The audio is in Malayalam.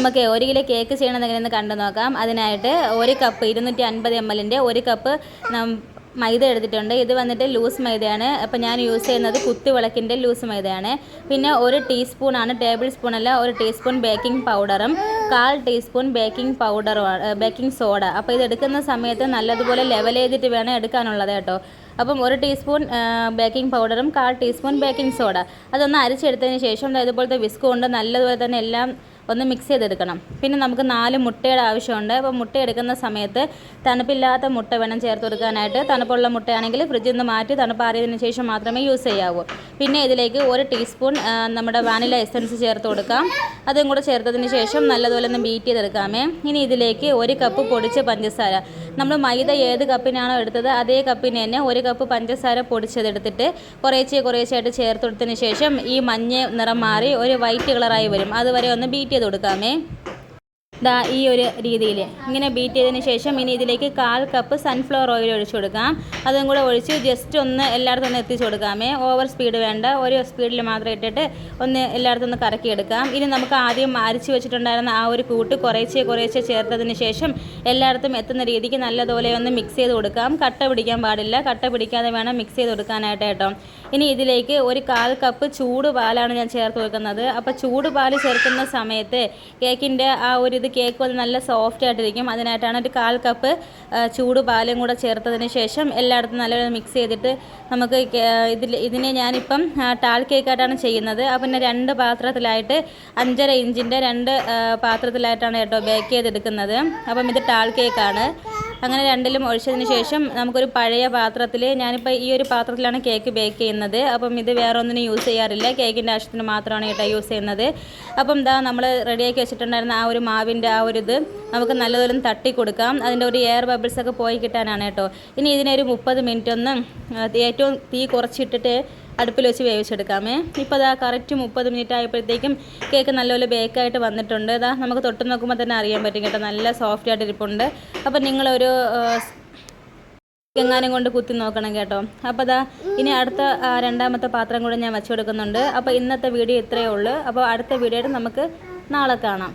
നമുക്ക് ഒരു കിലോ കേക്ക് ചെയ്യണം എങ്ങനെയെന്ന് കണ്ടു നോക്കാം. അതിനായിട്ട് ഒരു കപ്പ് ഇരുന്നൂറ്റി അൻപത് എം എല്ലിന്റെ ഒരു കപ്പ് മൈദ എടുത്തിട്ടുണ്ട്. ഇത് വന്നിട്ട് ലൂസ് മൈദയാണ്. അപ്പോൾ ഞാൻ യൂസ് ചെയ്യുന്നത് കുത്തിവിളക്കിന്റെ ലൂസ് മൈദയാണ്. പിന്നെ ഒരു ടീസ്പൂണാണ് ടേബിൾ സ്പൂണല്ല ഒരു ടീസ്പൂൺ ബേക്കിംഗ് പൗഡറും കാൽ ടീസ്പൂൺ ബേക്കിംഗ് പൗഡറും ബേക്കിംഗ് സോഡ അപ്പോൾ ഇത് എടുക്കുന്ന സമയത്ത് നല്ലതുപോലെ ലെവൽ ചെയ്തിട്ട് വേണം എടുക്കാനുള്ളത് കേട്ടോ. അപ്പം ഒരു ടീസ്പൂൺ ബേക്കിംഗ് പൗഡറും കാൽ ടീസ്പൂൺ ബേക്കിംഗ് സോഡ അതൊന്ന് അരിച്ചെടുത്തതിന് ശേഷം ഇതുപോലത്തെ വിസ്ക് കൊണ്ട് നല്ലതുപോലെ തന്നെ എല്ലാം ഒന്ന് മിക്സ് ചെയ്തെടുക്കണം. പിന്നെ നമുക്ക് നാല് മുട്ടയുടെ ആവശ്യമുണ്ട്. അപ്പോൾ മുട്ട എടുക്കുന്ന സമയത്ത് തണുപ്പില്ലാത്ത മുട്ട വേണം ചേർത്ത് കൊടുക്കാനായിട്ട്. തണുപ്പുള്ള മുട്ടയാണെങ്കിൽ ഫ്രിഡ്ജിൽ നിന്ന് മാറ്റി തണുപ്പാറിയതിന് ശേഷം മാത്രമേ യൂസ് ചെയ്യാവൂ. പിന്നെ ഇതിലേക്ക് ഒരു ടീസ്പൂൺ നമ്മുടെ വാനില എസൻസ് ചേർത്ത് കൊടുക്കാം. അതും കൂടെ ചേർത്തതിന് ശേഷം നല്ലതുപോലെ ഒന്ന് ബീറ്റ് ചെയ്തെടുക്കാമേ. ഇനി ഇതിലേക്ക് ഒരു കപ്പ് പൊടിച്ച പഞ്ചസാര. നമ്മൾ മൈദ ഏത് കപ്പിനാണോ എടുത്തത് അതേ കപ്പിന് തന്നെ ഒരു കപ്പ് പഞ്ചസാര പൊടിച്ചതെടുത്തിട്ട് കുറേശ്ശെ കുറേശ്ശെയായിട്ട് ചേർത്ത് കൊടുത്തതിന് ശേഷം ഈ മഞ്ഞ നിറം മാറി ഒരു വൈറ്റ് കളറായി വരും. അതുവരെ ഒന്ന് ബീറ്റ് ചെയ്ത് കൊടുക്കാമേ. ദാ ഈ ഒരു രീതിയിൽ. ഇങ്ങനെ ബീറ്റ് ചെയ്തതിന് ശേഷം ഇനി ഇതിലേക്ക് കാൽ കപ്പ് സൺഫ്ലവർ ഓയിൽ ഒഴിച്ചു കൊടുക്കാം. അതും കൂടെ ഒഴിച്ച് ജസ്റ്റ് ഒന്ന് എല്ലായിടത്തും ഒന്ന് എത്തിച്ചു കൊടുക്കാമേ. ഓവർ സ്പീഡ് വേണ്ട. ഒരു സ്പീഡിൽ മാത്രം ഇട്ടിട്ട് ഒന്ന് എല്ലായിടത്തും ഒന്ന് കറക്കിയെടുക്കാം. ഇനി നമുക്ക് ആദ്യം അരിച്ചു വെച്ചിട്ടുണ്ടായിരുന്ന ആ ഒരു കൂട്ട് കുറേശ്ശെ കുറേശ്ശെ ചേർത്തതിന് ശേഷം എല്ലായിടത്തും എത്തുന്ന രീതിക്ക് നല്ലതുപോലെ ഒന്ന് മിക്സ് ചെയ്ത് കൊടുക്കാം. കട്ട പിടിക്കാൻ പാടില്ല. കട്ട പിടിക്കാതെ വേണം മിക്സ് ചെയ്ത് കൊടുക്കാനായിട്ട് കേട്ടോ. ഇനി ഇതിലേക്ക് ഒരു കാൽ കപ്പ് ചൂട് പാലാണ് ഞാൻ ചേർത്ത് കൊടുക്കുന്നത്. അപ്പോൾ ചൂട് പാൽ ചേർക്കുന്ന സമയത്ത് കേക്കിന്റെ ആ ഒരു ഇത് കേക്ക് വന്ന് നല്ല സോഫ്റ്റ് ആയിട്ടിരിക്കും. അതിനായിട്ടാണ് ഒരു കാൽ കപ്പ് ചൂട് പാലും കൂടെ ചേർത്തതിന് ശേഷം എല്ലായിടത്തും നല്ലപോലെ മിക്സ് ചെയ്തിട്ട് നമുക്ക് ഇതിൽ ഇതിനെ ഞാനിപ്പം ടാൾ കേക്കായിട്ടാണ് ചെയ്യുന്നത്. അപ്പം പിന്നെ രണ്ട് പാത്രത്തിലായിട്ട് അഞ്ചര ഇഞ്ചിന്റെ രണ്ട് പാത്രത്തിലായിട്ടാണ് കേട്ടോ ബേക്ക് ചെയ്തെടുക്കുന്നത്. അപ്പം ഇത് ടാൾ കേക്കാണ് അങ്ങനെ രണ്ടിലും ഒഴിച്ചതിന് ശേഷം നമുക്കൊരു പഴയ പാത്രത്തിൽ ഞാനിപ്പോൾ ഈ ഒരു പാത്രത്തിലാണ് കേക്ക് ബേക്ക് ചെയ്യുന്നത്. അപ്പം ഇത് വേറെ ഒന്നിനും യൂസ് ചെയ്യാറില്ല. കേക്കിന്റെ ആവശ്യത്തിന് മാത്രമാണ് കേട്ടോ യൂസ് ചെയ്യുന്നത്. അപ്പം ഇതാ നമ്മൾ റെഡിയാക്കി വെച്ചിട്ടുണ്ടായിരുന്ന ആ ഒരു മാവിന്റെ ആ ഒരു ഇത് നമുക്ക് നല്ലതുപോലെ തട്ടി കൊടുക്കാം. അതിന്റെ ഒരു എയർ ബബിൾസ് ഒക്കെ പോയി കിട്ടാനാണ് കേട്ടോ. ഇനി ഇതിനൊരു മുപ്പത് മിനിറ്റ് ഒന്ന് ഏറ്റവും തീ കുറച്ചിട്ടിട്ട് അടുപ്പിൽ വെച്ച് വേവിച്ചെടുക്കാമേ. ഇപ്പോൾ അതാ കറക്റ്റ് മുപ്പത് മിനിറ്റ് ആയപ്പോഴത്തേക്കും കേക്ക് നല്ലപോലെ ബേക്കായിട്ട് വന്നിട്ടുണ്ട്. ഇതാ നമുക്ക് തൊട്ട് നോക്കുമ്പോൾ തന്നെ അറിയാൻ പറ്റും കേട്ടോ. നല്ല സോഫ്റ്റ് ആയിട്ട് ഇരിപ്പുണ്ട്. അപ്പോൾ നിങ്ങളൊരു എങ്ങാനും കൊണ്ട് കുത്തി നോക്കണം കേട്ടോ. അപ്പോൾ അതാ ഇനി അടുത്ത രണ്ടാമത്തെ പാത്രം കൂടെ ഞാൻ വെച്ചു കൊടുക്കുന്നുണ്ട്. അപ്പോൾ ഇന്നത്തെ വീഡിയോ ഇത്രയേ ഉള്ളൂ. അപ്പോൾ അടുത്ത വീഡിയോയിട്ട് നമുക്ക് നാളെ കാണാം.